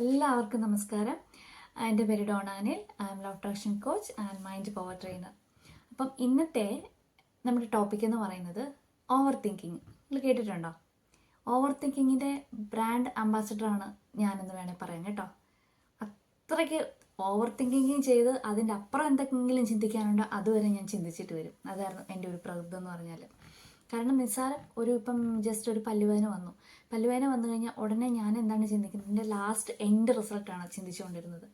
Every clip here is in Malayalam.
എല്ലാവർക്കും നമസ്കാരം. എന്റെ പേര് ഡോണാനിൽ. I'm love traction coach and mind power trainer അപ്പം ഇന്നത്തെ നമ്മുടെ ടോപ്പിക് എന്ന് പറയുന്നത് ഓവർ തിങ്കിങ് നിങ്ങൾ കേട്ടിട്ടുണ്ടോ? ഓവർ തിങ്കിങ്ങിന്റെ ബ്രാൻഡ് അംബാസഡറാണ് ഞാനെന്ന് വേണേൽ പറയാം കേട്ടോ. അത്രയ്ക്ക് ഓവർ തിങ്കിങ് ചെയ്ത് അതിന്റെ അപ്പുറം എന്തെങ്കിലും ചിന്തിക്കാനുണ്ടോ അതുവരെ ഞാൻ ചിന്തിച്ചിട്ട് വരും. അതായിരുന്നു എന്റെ ഒരു പ്രകൃതം എന്ന് പറഞ്ഞാൽ കാരണം നിസ്സാരം ഒരു ഇപ്പം ജസ്റ്റ് ഒരു പല്ലുവേന വന്നു. പല്ലുവേന വന്നു കഴിഞ്ഞാൽ ഉടനെ ഞാൻ എന്താണ് ചിന്തിക്കുന്നത്? എന്റെ ലാസ്റ്റ് എൻഡ് റിസൾട്ടാണ് ചിന്തിച്ചുകൊണ്ടിരുന്നത്.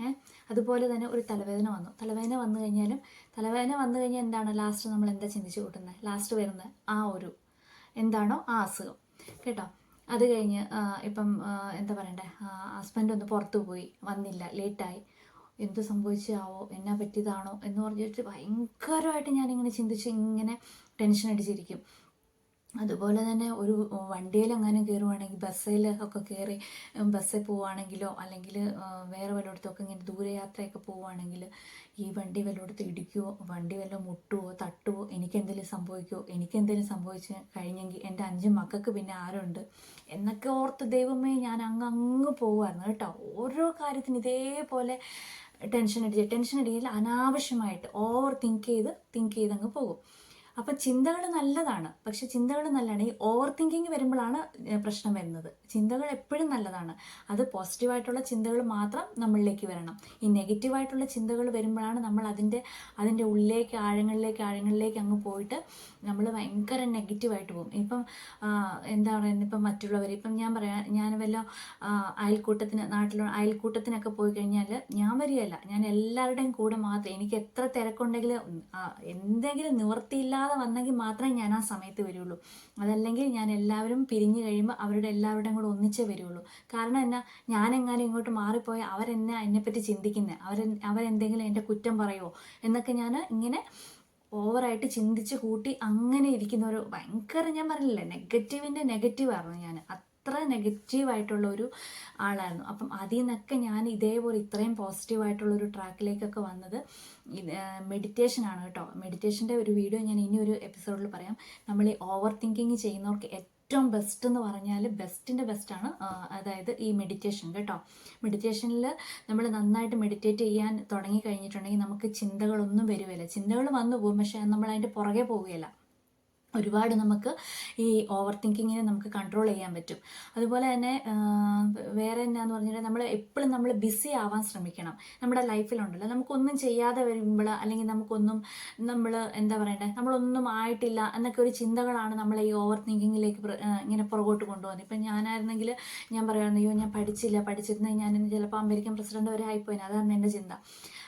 ഏഹ് അതുപോലെ തന്നെ ഒരു തലവേദന വന്നു. തലവേദന വന്നു കഴിഞ്ഞാലും തലവേദന വന്നു കഴിഞ്ഞാൽ എന്താണ്? ലാസ്റ്റ് നമ്മൾ എന്താ ചിന്തിച്ചു കൂട്ടുന്നത് ലാസ്റ്റ് വരുന്ന ആ ഒരു എന്താണോ ആ അസുഖം. കേട്ടോ? അത് കഴിഞ്ഞ് ഇപ്പം എന്താ പറയണ്ടേ? ഹസ്ബൻഡ് ഒന്ന് പുറത്തു പോയി. വന്നില്ല. ലേറ്റായി എന്ത് സംഭവിച്ചാവോ? എന്നാ പറ്റിയതാണോ? എന്ന് പറഞ്ഞിട്ട് ഭയങ്കരമായിട്ട് ഞാനിങ്ങനെ ചിന്തിച്ച് ഇങ്ങനെ ടെൻഷൻ അടിച്ചിരിക്കും. അതുപോലെ തന്നെ ഒരു വണ്ടിയിലെങ്ങാനും കയറുവാണെങ്കിൽ ബസ്സിൽ ഒക്കെ കയറി ബസ്സിൽ പോവുകയാണെങ്കിലോ അല്ലെങ്കിൽ വേറെ വല്ലയിടത്തൊക്കെ ഇങ്ങനെ ദൂരയാത്രയൊക്കെ പോവുകയാണെങ്കിൽ ഈ വണ്ടി വല്ലയിടത്ത് ഇടിക്കുവോ വണ്ടി വല്ലതും മുട്ടുവോ തട്ടുവോ എനിക്കെന്തെങ്കിലും സംഭവിക്കുമോ എനിക്കെന്തെങ്കിലും സംഭവിച്ച് കഴിഞ്ഞെങ്കിൽ എന്റെ അഞ്ച് മക്കൾക്ക് പിന്നെ ആരുണ്ട്? എന്നൊക്കെ ഓർത്ത് ദൈവമേ ഞാൻ അങ്ങ് അങ്ങ് പോവായിരുന്നു കേട്ടോ. ഓരോ കാര്യത്തിനും ഇതേപോലെ ടെൻഷൻ അടിച്ച് ടെൻഷൻ അടിക്കില്ല അനാവശ്യമായിട്ട് ഓവർ തിങ്ക് ചെയ്ത് തിങ്ക് ചെയ്ത് അങ്ങ് പോകും. അപ്പം ചിന്തകൾ നല്ലതാണ്. പക്ഷെ ചിന്തകൾ നല്ലതാണ്. ഈ ഓവർ തിങ്കിങ് വരുമ്പോഴാണ് പ്രശ്നം വരുന്നത്. ചിന്തകൾ എപ്പോഴും നല്ലതാണ്. അത് പോസിറ്റീവായിട്ടുള്ള ചിന്തകൾ മാത്രം നമ്മളിലേക്ക് വരണം. ഈ നെഗറ്റീവായിട്ടുള്ള ചിന്തകൾ വരുമ്പോഴാണ് നമ്മൾ അതിന്റെ അതിന്റെ ഉള്ളിലേക്ക് ആഴങ്ങളിലേക്ക് ആഴങ്ങളിലേക്ക് അങ്ങ് പോയിട്ട് നമ്മൾ ഭയങ്കര നെഗറ്റീവായിട്ട് പോകും. ഇപ്പം എന്താ പറയുക ഇപ്പം മറ്റുള്ളവർ ഇപ്പം ഞാൻ പറയാ ഞാൻ വല്ല അയൽക്കൂട്ടത്തിന് നാട്ടിലുള്ള അയൽക്കൂട്ടത്തിനൊക്കെ പോയി കഴിഞ്ഞാൽ ഞാൻ വരികയല്ല. ഞാൻ എല്ലാവരുടെയും കൂടെ മാത്രം എനിക്ക് എത്ര തിരക്കുണ്ടെങ്കിലും എന്തെങ്കിലും എന്തെങ്കിലും നിവൃത്തിയില്ലാതെ വന്നെങ്കിൽ മാത്രമേ ഞാൻ ആ സമയത്ത് വരുള്ളൂ. അതല്ലെങ്കിൽ ഞാൻ എല്ലാവരും പിരിഞ്ഞു കഴിയുമ്പോൾ അവരുടെ എല്ലാവരുടെയും കൂടെ ഒന്നിച്ചേ വരുള്ളൂ. കാരണം എന്നാ ഞാൻ എങ്ങാനും ഇങ്ങോട്ട് മാറിപ്പോയാൽ അവരെന്നെ എന്നെപ്പറ്റി ചിന്തിക്കുന്നത് അവർ അവരെന്തെങ്കിലും എന്റെ കുറ്റം പറയുമോ എന്നൊക്കെ ഞാൻ ഇങ്ങനെ ഓവറായിട്ട് ചിന്തിച്ച് കൂട്ടി അങ്ങനെ ഇരിക്കുന്ന ഒരു ഭയങ്കര ഞാൻ പറഞ്ഞില്ലേ നെഗറ്റീവിന്റെ നെഗറ്റീവായിരുന്നു ഞാൻ അത്ര നെഗറ്റീവായിട്ടുള്ള ഒരു ആളായിരുന്നു. അപ്പം അതിൽ നിന്നൊക്കെ ഞാൻ ഇതേപോലെ ഇത്രയും പോസിറ്റീവായിട്ടുള്ള ഒരു ട്രാക്കിലേക്കൊക്കെ വന്നത് മെഡിറ്റേഷനാണ് കേട്ടോ. മെഡിറ്റേഷന്റെ ഒരു വീഡിയോ ഞാൻ ഇനി ഒരു എപ്പിസോഡിൽ പറയാം. നമ്മൾ ഈ ഓവർ തിങ്കിങ് ചെയ്യുന്നവർക്ക് ഏറ്റവും ബെസ്റ്റ് എന്ന് പറഞ്ഞാൽ ബെസ്റ്റിന്റെ ബെസ്റ്റാണ് അതായത് ഈ മെഡിറ്റേഷൻ കേട്ടോ. മെഡിറ്റേഷനിൽ നമ്മൾ നന്നായിട്ട് മെഡിറ്റേറ്റ് ചെയ്യാൻ തുടങ്ങി കഴിഞ്ഞിട്ടുണ്ടെങ്കിൽ നമുക്ക് ചിന്തകളൊന്നും വരുകയില്ല ചിന്തകൾ വന്നു പോകും പക്ഷേ നമ്മൾ അതിന്റെ പുറകെ പോവുകയില്ല ഒരുപാട് നമുക്ക് ഈ ഓവർ തിങ്കിങ്ങിനെ നമുക്ക് കൺട്രോൾ ചെയ്യാൻ പറ്റും. അതുപോലെ തന്നെ വേറെ എന്നാന്ന് പറഞ്ഞാൽ നമ്മൾ എപ്പോഴും നമ്മൾ ബിസി ആവാൻ ശ്രമിക്കണം. നമ്മുടെ ലൈഫിലുണ്ടല്ലോ നമുക്കൊന്നും ചെയ്യാതെ വരുമ്പോൾ അല്ലെങ്കിൽ നമുക്കൊന്നും നമ്മൾ എന്താ പറയണ്ടേ നമ്മളൊന്നും ആയിട്ടില്ല എന്നൊക്കെ ഒരു ചിന്തകളാണ് നമ്മൾ ഈ ഓവർ തിങ്കിങ്ങിലേക്ക് ഇങ്ങനെ പുറകോട്ട് കൊണ്ടുപോകുന്നത്. ഇപ്പം ഞാനായിരുന്നെങ്കിൽ ഞാൻ പറയുമായിരുന്നു അയ്യോ ഞാൻ പഠിച്ചില്ല. പഠിച്ചിരുന്നെങ്കിൽ ഞാൻ ചിലപ്പോൾ അമേരിക്കൻ പ്രസിഡന്റ് വരെ ആയിപ്പോയിന്. അതാണ് എന്റെ ചിന്ത.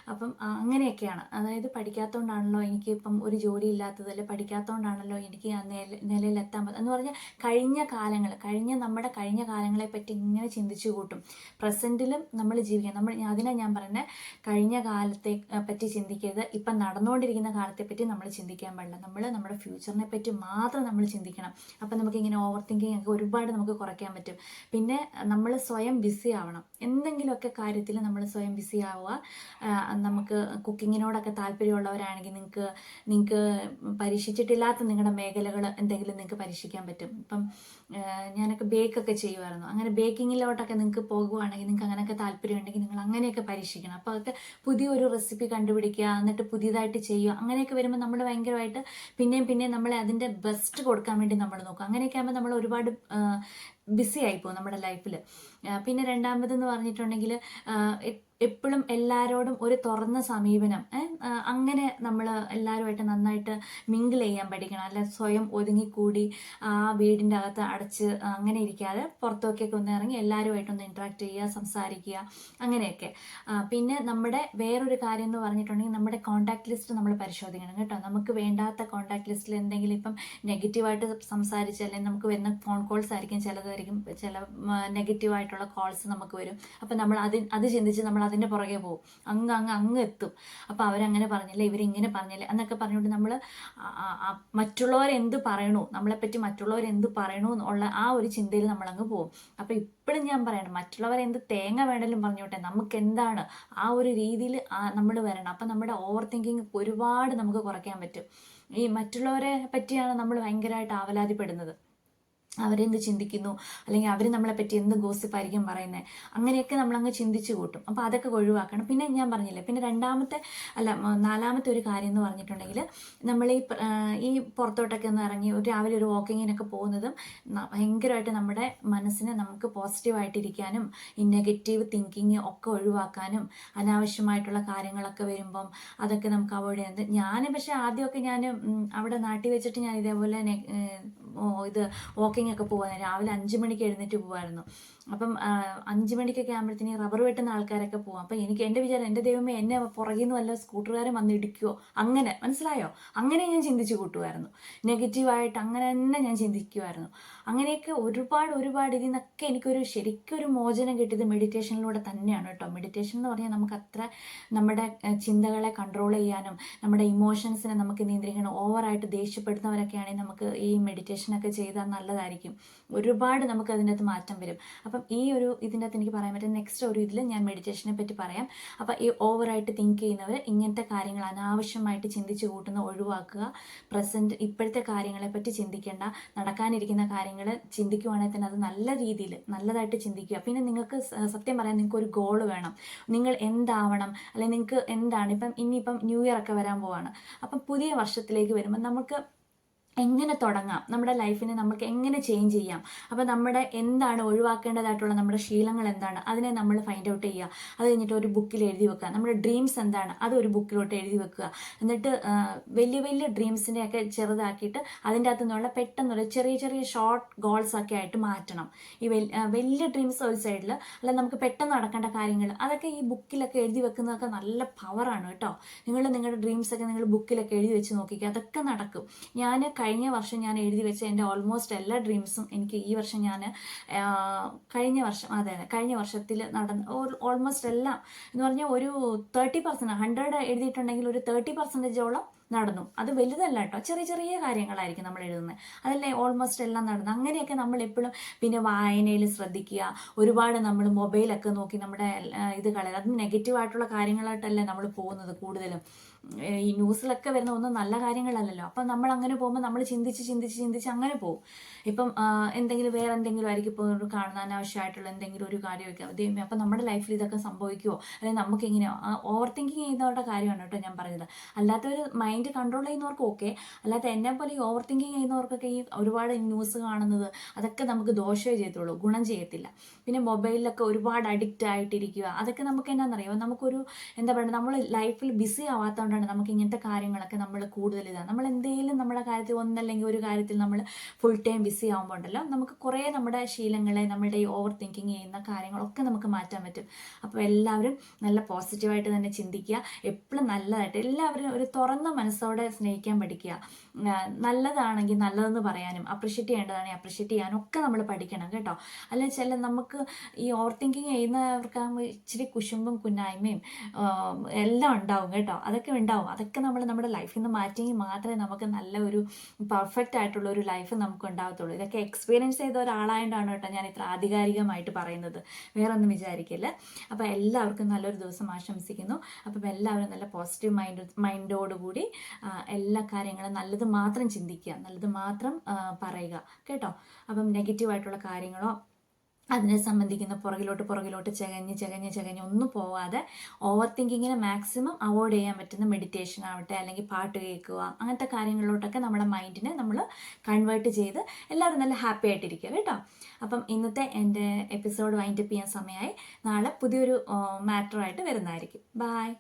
അപ്പം അങ്ങനെയൊക്കെയാണ്. അതായത് പഠിക്കാത്തതുകൊണ്ടാണല്ലോ എനിക്ക് ഇപ്പം ഒരു ജോലി ഇല്ലാത്തത് അല്ലെ പഠിക്കാത്തതുകൊണ്ടാണല്ലോ എനിക്ക് ആ നില നിലയിലെത്താൻ പറ്റും എന്ന് പറഞ്ഞാൽ കഴിഞ്ഞ കാലങ്ങൾ കഴിഞ്ഞ നമ്മുടെ കഴിഞ്ഞ കാലങ്ങളെ പറ്റി ഇങ്ങനെ ചിന്തിച്ചു കൂട്ടും. പ്രസന്റിലും നമ്മൾ ജീവിക്കണം നമ്മൾ അതിനെ ഞാൻ പറയുന്നത് കഴിഞ്ഞ കാലത്തെ പറ്റി ചിന്തിക്കരുത്. ഇപ്പം നടന്നുകൊണ്ടിരിക്കുന്ന കാലത്തെ പറ്റി നമ്മൾ ചിന്തിക്കാൻ പാടില്ല. നമ്മൾ നമ്മുടെ ഫ്യൂച്ചറിനെ പറ്റി മാത്രം നമ്മൾ ചിന്തിക്കണം. അപ്പം നമുക്കിങ്ങനെ ഓവർ തിങ്കിങ് ഒക്കെ ഒരുപാട് നമുക്ക് കുറയ്ക്കാൻ പറ്റും. പിന്നെ നമ്മൾ സ്വയം ബിസി ആവണം. എന്തെങ്കിലുമൊക്കെ കാര്യത്തിൽ നമ്മൾ സ്വയം ബിസി ആവുക. നമുക്ക് കുക്കിങ്ങിനോടൊക്കെ താല്പര്യമുള്ളവരാണെങ്കിൽ നിങ്ങൾക്ക് നിങ്ങൾക്ക് പരീക്ഷിച്ചിട്ടില്ലാത്ത നിങ്ങളുടെ മേഖലകൾ എന്തെങ്കിലും നിങ്ങൾക്ക് പരീക്ഷിക്കാൻ പറ്റും. ഇപ്പം ഞാനൊക്കെ ബേക്കൊക്കെ ചെയ്യുമായിരുന്നു. അങ്ങനെ ബേക്കിങ്ങിലോട്ടൊക്കെ നിങ്ങൾക്ക് പോകുവാണെങ്കിൽ നിങ്ങൾക്ക് അങ്ങനെയൊക്കെ താല്പര്യമുണ്ടെങ്കിൽ നിങ്ങൾ അങ്ങനെയൊക്കെ പരീക്ഷിക്കണം. അപ്പോൾ അതൊക്കെ പുതിയൊരു റെസിപ്പി കണ്ടുപിടിക്കുക എന്നിട്ട് പുതിയതായിട്ട് ചെയ്യുക അങ്ങനെയൊക്കെ വരുമ്പോൾ നമ്മൾ ഭയങ്കരമായിട്ട് പിന്നെയും പിന്നെയും നമ്മളെ അതിന്റെ ബെസ്റ്റ് കൊടുക്കാൻ വേണ്ടി നമ്മൾ നോക്കും. അങ്ങനെയൊക്കെ ആകുമ്പോൾ നമ്മൾ ഒരുപാട് ബിസി ആയിപ്പോകും നമ്മുടെ ലൈഫിൽ പിന്നെ രണ്ടാമതെന്ന് പറഞ്ഞിട്ടുണ്ടെങ്കിൽ എപ്പോഴും എല്ലാവരോടും ഒരു തുറന്ന സമീപനം അങ്ങനെ നമ്മൾ എല്ലാവരുമായിട്ട് നന്നായിട്ട് മിങ്കിൾ ചെയ്യാൻ പഠിക്കണം. അല്ല സ്വയം ഒതുങ്ങിക്കൂടി ആ വീടിന്റെ അകത്ത് അടച്ച് അങ്ങനെ ഇരിക്കാതെ പുറത്തൊക്കെയൊക്കെ ഒന്ന് ഇറങ്ങി എല്ലാവരുമായിട്ടൊന്ന് ഇൻട്രാക്ട് ചെയ്യുക സംസാരിക്കുക അങ്ങനെയൊക്കെ. പിന്നെ നമ്മുടെ വേറൊരു കാര്യം എന്ന് പറഞ്ഞിട്ടുണ്ടെങ്കിൽ നമ്മുടെ കോൺടാക്ട് ലിസ്റ്റ് നമ്മൾ പരിശോധിക്കണം കേട്ടോ. നമുക്ക് വേണ്ടാത്ത കോൺടാക്ട് ലിസ്റ്റിൽ എന്തെങ്കിലും ഇപ്പം നെഗറ്റീവായിട്ട് സംസാരിച്ച് അല്ലെങ്കിൽ നമുക്ക് വരുന്ന ഫോൺ കോൾസ് ആയിരിക്കും ചിലതായിരിക്കും. ചില നെഗറ്റീവായിട്ടുള്ള കോൾസ് നമുക്ക് വരും. അപ്പം നമ്മൾ അത് അത് ചിന്തിച്ച് നമ്മൾ അതിന്റെ പുറകെ പോകും. അങ്ങ് അങ്ങ് അങ്ങ് എത്തും. അപ്പോൾ അവരങ്ങനെ പറഞ്ഞില്ലേ ഇവരിങ്ങനെ പറഞ്ഞില്ലേ എന്നൊക്കെ പറഞ്ഞുകൊണ്ട് നമ്മൾ മറ്റുള്ളവരെന്ത് പറയണു നമ്മളെപ്പറ്റി മറ്റുള്ളവരെന്ത് പറയണു എന്നുള്ള ആ ഒരു ചിന്തയിൽ നമ്മളങ്ങ് പോകും. അപ്പോൾ ഇപ്പോഴും ഞാൻ പറയണം മറ്റുള്ളവരെന്ത് തേങ്ങ വേണമെങ്കിലും പറഞ്ഞോട്ടെ നമുക്ക് എന്താണ് ആ ഒരു രീതിയിൽ നമ്മൾ വരണം. അപ്പം നമ്മുടെ ഓവർ തിങ്കിങ് ഒരുപാട് നമുക്ക് കുറയ്ക്കാൻ പറ്റും. ഈ മറ്റുള്ളവരെ പറ്റിയാണ് നമ്മൾ ഭയങ്കരമായിട്ട് ആവലാതിപ്പെടുന്നത്. അവരെന്ത് ചിന്തിക്കുന്നു? അല്ലെങ്കിൽ അവർ നമ്മളെ പറ്റി എന്ത് ഗോസിപ്പായിരിക്കും പറയുന്നത് അങ്ങനെയൊക്കെ നമ്മളങ്ങ് ചിന്തിച്ചു കൂട്ടും. അപ്പോൾ അതൊക്കെ ഒഴിവാക്കണം. പിന്നെ ഞാൻ പറഞ്ഞില്ലേ പിന്നെ രണ്ടാമത്തെ അല്ല നാലാമത്തെ ഒരു കാര്യം എന്ന് പറഞ്ഞിട്ടുണ്ടെങ്കിൽ നമ്മൾ ഈ ഈ പുറത്തോട്ടൊക്കെ ഒന്ന് ഇറങ്ങി ഒരു രാവിലെ ഒരു വാക്കിങ്ങിനൊക്കെ പോകുന്നതും ഭയങ്കരമായിട്ട് നമ്മുടെ മനസ്സിനെ നമുക്ക് പോസിറ്റീവായിട്ടിരിക്കാനും ഈ നെഗറ്റീവ് തിങ്കിങ് ഒക്കെ ഒഴിവാക്കാനും അനാവശ്യമായിട്ടുള്ള കാര്യങ്ങളൊക്കെ വരുമ്പം അതൊക്കെ നമുക്ക് അവോയ്ഡ് ചെയ്യുന്നത് ഞാൻ പക്ഷേ ആദ്യമൊക്കെ ഞാൻ അവിടെ നാട്ടിൽ വെച്ചിട്ട് ഞാൻ ഇതേപോലെ ഇത് വാക്കിംഗ് ഒക്കെ പോകാൻ രാവിലെ അഞ്ച് മണിക്ക് എഴുന്നേറ്റ് പോകുമായിരുന്നു അപ്പം അഞ്ച് മണിക്കൊക്കെ ആകുമ്പോഴത്തേന് റബ്ബർ വെട്ടുന്ന ആൾക്കാരൊക്കെ പോകും അപ്പം എനിക്ക് എന്റെ വിചാരം എന്റെ ദൈവമേ എന്നെ പുറകിൽ നിന്ന് വല്ല സ്കൂട്ടറുകാരും വന്ന് ഇടിക്കുമോ അങ്ങനെ മനസ്സിലായോ? അങ്ങനെ ഞാൻ ചിന്തിച്ചു കൂട്ടുമായിരുന്നു നെഗറ്റീവായിട്ട് അങ്ങനെ തന്നെ ഞാൻ ചിന്തിക്കുമായിരുന്നു അങ്ങനെയൊക്കെ ഒരുപാട് ഒരുപാട് ഇതിൽ നിന്നൊക്കെ എനിക്കൊരു ശരിക്കും ഒരു മോചനം കിട്ടിയത് മെഡിറ്റേഷനിലൂടെ തന്നെയാണ് കേട്ടോ. മെഡിറ്റേഷൻ എന്ന് പറഞ്ഞാൽ നമുക്ക് അത്ര നമ്മുടെ ചിന്തകളെ കൺട്രോൾ ചെയ്യാനും നമ്മുടെ ഇമോഷൻസിനെ നമുക്ക് നിയന്ത്രിക്കണം ഓവറായിട്ട് ദേഷ്യപ്പെടുന്നവരൊക്കെ ആണെങ്കിൽ നമുക്ക് ഈ മെഡിറ്റേഷനൊക്കെ ചെയ്താൽ നല്ലതായിരിക്കും. ഒരുപാട് നമുക്ക് അതിന്റെ മാറ്റം വരും. അപ്പം ഈ ഒരു ഇതിന്റെ അകത്ത് എനിക്ക് പറയാൻ പറ്റും നെക്സ്റ്റ് ഒരു ഇതിൽ ഞാൻ മെഡിറ്റേഷനെ പറ്റി പറയാം. അപ്പം ഈ ഓവറായിട്ട് തിങ്ക് ചെയ്യുന്നവർ ഇങ്ങനത്തെ കാര്യങ്ങൾ അനാവശ്യമായിട്ട് ചിന്തിച്ച് കൂട്ടുന്ന ഒഴിവാക്കുക പ്രസന്റ് ഇപ്പോഴത്തെ കാര്യങ്ങളെ പറ്റി ചിന്തിക്കേണ്ട നടക്കാനിരിക്കുന്ന കാര്യങ്ങൾ ചിന്തിക്കുവാണെങ്കിൽ തന്നെ അത് നല്ല രീതിയിൽ നല്ലതായിട്ട് ചിന്തിക്കുക. പിന്നെ നിങ്ങൾക്ക് സത്യം പറയാൻ നിങ്ങൾക്ക് ഒരു ഗോൾ വേണം. നിങ്ങൾ എന്താവണം? അല്ലെങ്കിൽ നിങ്ങൾക്ക് എന്താണ്? ഇപ്പം ഇനിയിപ്പം ന്യൂ ഇയർ ഒക്കെ വരാൻ പോവാണ്. അപ്പം പുതിയ വർഷത്തിലേക്ക് വരുമ്പോൾ നമുക്ക് എങ്ങനെ തുടങ്ങാം? നമ്മുടെ ലൈഫിനെ നമുക്ക് എങ്ങനെ ചേഞ്ച് ചെയ്യാം? അപ്പോൾ നമ്മുടെ എന്താണ് ഒഴിവാക്കേണ്ടതായിട്ടുള്ള നമ്മുടെ ശീലങ്ങൾ എന്താണ്? അതിനെ നമ്മൾ ഫൈൻഡ് ഔട്ട് ചെയ്യുക. അത് കഴിഞ്ഞിട്ട് ഒരു ബുക്കിൽ എഴുതി വെക്കുക. നമ്മുടെ ഡ്രീംസ് എന്താണ്? അത് ഒരു ബുക്കിലോട്ട് എഴുതി വെക്കുക. എന്നിട്ട് വലിയ വലിയ ഡ്രീംസിനെയൊക്കെ ചെറുതാക്കിയിട്ട് അതിന്റെ അകത്തു നിന്നുള്ള പെട്ടെന്നുള്ള ചെറിയ ചെറിയ ഷോർട്ട് ഗോൾസ് ഒക്കെ ആയിട്ട് മാറ്റണം. ഈ വലിയ ഡ്രീംസ് ഒരു സൈഡിൽ അല്ല നമുക്ക് പെട്ടെന്ന് നടക്കേണ്ട കാര്യങ്ങൾ. അതൊക്കെ ഈ ബുക്കിലൊക്കെ എഴുതി വെക്കുന്നതൊക്കെ നല്ല പവറാണ് കേട്ടോ. നിങ്ങൾ നിങ്ങളുടെ ഡ്രീംസ് ഒക്കെ നിങ്ങൾ ബുക്കിലൊക്കെ എഴുതി വെച്ച് നോക്കിക്കുക അതൊക്കെ നടക്കും. ഞാൻ കഴിഞ്ഞ വർഷം ഞാൻ എഴുതി വെച്ച എന്റെ ഓൾമോസ്റ്റ് എല്ലാ ഡ്രീംസും എനിക്ക് ഈ വർഷം ഞാൻ കഴിഞ്ഞ വർഷം അതെ കഴിഞ്ഞ വർഷത്തിൽ നടന്ന ഓൾമോസ്റ്റ് എല്ലാം എന്ന് പറഞ്ഞാൽ ഒരു തേർട്ടി പെർസെന്റ് ഹൺഡ്രഡ് എഴുതിയിട്ടുണ്ടെങ്കിൽ ഒരു തേർട്ടി പെർസെന്റേജോളം നടന്നു. അത് വലുതല്ല കേട്ടോ. ചെറിയ ചെറിയ കാര്യങ്ങളായിരിക്കും നമ്മൾ എഴുതുന്നത് അതല്ലേ ഓൾമോസ്റ്റ് എല്ലാം നടന്നു. അങ്ങനെയൊക്കെ നമ്മൾ എപ്പോഴും പിന്നെ വായനയിൽ ശ്രദ്ധിക്കുക. ഒരുപാട് നമ്മൾ മൊബൈലൊക്കെ നോക്കി നമ്മുടെ ഇത് കളയുക. അത് നെഗറ്റീവായിട്ടുള്ള കാര്യങ്ങളായിട്ടല്ലേ നമ്മൾ പോകുന്നത് കൂടുതലും. ഈ ന്യൂസിലൊക്കെ വരുന്ന ഒന്നും നല്ല കാര്യങ്ങളല്ലല്ലോ. അപ്പം നമ്മൾ അങ്ങനെ പോകുമ്പോൾ നമ്മൾ ചിന്തിച്ച് ചിന്തിച്ച് ചിന്തിച്ച് അങ്ങനെ പോകും. ഇപ്പം എന്തെങ്കിലും വേറെ എന്തെങ്കിലും ആയിരിക്കും ഇപ്പോൾ ഒരു കാണുന്ന അനാവശ്യമായിട്ടുള്ള എന്തെങ്കിലും ഒരു കാര്യമൊക്കെ ദൈവമേ അപ്പം നമ്മുടെ ലൈഫിൽ ഇതൊക്കെ സംഭവിക്കുമോ അല്ലെങ്കിൽ നമുക്ക് ഇങ്ങനെ ഓവർ തിങ്കിങ് ചെയ്യുന്നവരുടെ കാര്യമാണ് കേട്ടോ ഞാൻ പറഞ്ഞത് അല്ലാത്തൊരു മൈൻഡ് കൺട്രോൾ ചെയ്യുന്നവർക്ക് ഓക്കെ. അല്ലാത്ത എന്നെ പോലെ ഈ ഓവർ തിങ്കിങ് ചെയ്യുന്നവർക്കൊക്കെ ഈ ഒരുപാട് ന്യൂസ് കാണുന്നത് അതൊക്കെ നമുക്ക് ദോഷമേ ചെയ്യത്തുള്ളൂ. ഗുണം ചെയ്യത്തില്ല. പിന്നെ മൊബൈലിലൊക്കെ ഒരുപാട് അഡിക്റ്റ് ആയിട്ടിരിക്കുക അതൊക്കെ നമുക്ക് എന്നാണെന്നറിയാമോ നമുക്കൊരു എന്താ പറയുക നമ്മൾ ലൈഫിൽ ബിസി ആവാത്തതുകൊണ്ടാണ് നമുക്ക് ഇങ്ങനത്തെ കാര്യങ്ങളൊക്കെ നമ്മൾ കൂടുതൽ ഇതാണ് നമ്മൾ എന്തെങ്കിലും നമ്മുടെ കാര്യത്തിൽ ഒന്നല്ലെങ്കിൽ ഒരു കാര്യത്തിൽ നമ്മൾ ഫുൾ ടൈം ബിസി ആകുമ്പോൾ ഉണ്ടല്ലോ നമുക്ക് കുറേ നമ്മുടെ ശീലങ്ങളെ നമ്മുടെ ഈ ഓവർ തിങ്കിങ് ചെയ്യുന്ന കാര്യങ്ങളൊക്കെ നമുക്ക് മാറ്റാൻ പറ്റും. അപ്പോൾ എല്ലാവരും നല്ല പോസിറ്റീവായിട്ട് തന്നെ ചിന്തിക്കുക. എപ്പോഴും നല്ലതായിട്ട് എല്ലാവരും ഒരു തുറന്ന മനസ്സോടെ സ്നേഹിക്കാൻ പഠിക്കുക. നല്ലതാണെങ്കിൽ നല്ലതെന്ന് പറയാനും അപ്രിഷ്യേറ്റ് ചെയ്യേണ്ടതാണെങ്കിൽ അപ്രിഷ്യേറ്റ് ചെയ്യാനും ഒക്കെ നമ്മൾ പഠിക്കണം കേട്ടോ. അല്ലെങ്കിൽ ചില നമുക്ക് ഈ ഓവർ തിങ്കിങ് ചെയ്യുന്നവർക്കാകുമ്പോൾ ഇച്ചിരി കുശുമ്പും കുന്നായ്മയും എല്ലാം ഉണ്ടാവും കേട്ടോ. അതൊക്കെ ഉണ്ടാവും. അതൊക്കെ നമ്മൾ നമ്മുടെ ലൈഫിൽ നിന്ന് മാറ്റിയെങ്കിൽ മാത്രമേ നമുക്ക് നല്ല ഒരു പെർഫെക്റ്റ് ആയിട്ടുള്ള ഒരു ലൈഫ് നമുക്ക് ഉണ്ടാകത്തുള്ളൂ ഇതൊക്കെ എക്സ്പീരിയൻസ് ചെയ്ത ഒരാളായതുകൊണ്ടാണ് കേട്ടോ ഞാൻ ഇത്ര ആധികാരികമായിട്ട് പറയുന്നത്. വേറെ ഒന്നും വിചാരിക്കില്ല? അപ്പോൾ എല്ലാവർക്കും നല്ലൊരു ദിവസം ആശംസിക്കുന്നു. അപ്പം എല്ലാവരും നല്ല പോസിറ്റീവ് മൈൻഡ് മൈൻഡോടുകൂടി എല്ലാ കാര്യങ്ങളും നല്ലത് മാത്രം ചിന്തിക്കുക നല്ലത് മാത്രം പറയുക. കേട്ടോ? അപ്പം നെഗറ്റീവായിട്ടുള്ള കാര്യങ്ങളോ അതിനെ സംബന്ധിക്കുന്ന പുറകിലോട്ട് പുറകിലോട്ട് ചകഞ്ഞ് ചകഞ്ഞ് ചകഞ്ഞ് ഒന്നും പോവാതെ ഓവർ തിങ്കിങ്ങിനെ മാക്സിമം അവോയ്ഡ് ചെയ്യാൻ പറ്റുന്ന മെഡിറ്റേഷൻ ആവട്ടെ അല്ലെങ്കിൽ പാട്ട് കേൾക്കുക അങ്ങനത്തെ കാര്യങ്ങളിലോട്ടൊക്കെ നമ്മുടെ മൈൻഡിനെ നമ്മൾ കൺവേർട്ട് ചെയ്ത് എല്ലാവരും നല്ല ഹാപ്പി ആയിട്ടിരിക്കുക കേട്ടോ. അപ്പം ഇന്നത്തെ എന്റെ എപ്പിസോഡ് വൈൻഡപ്പ് ചെയ്യാൻ സമയമായി. നാളെ പുതിയൊരു മാറ്ററായിട്ട് വരുന്നതായിരിക്കും. ബായ്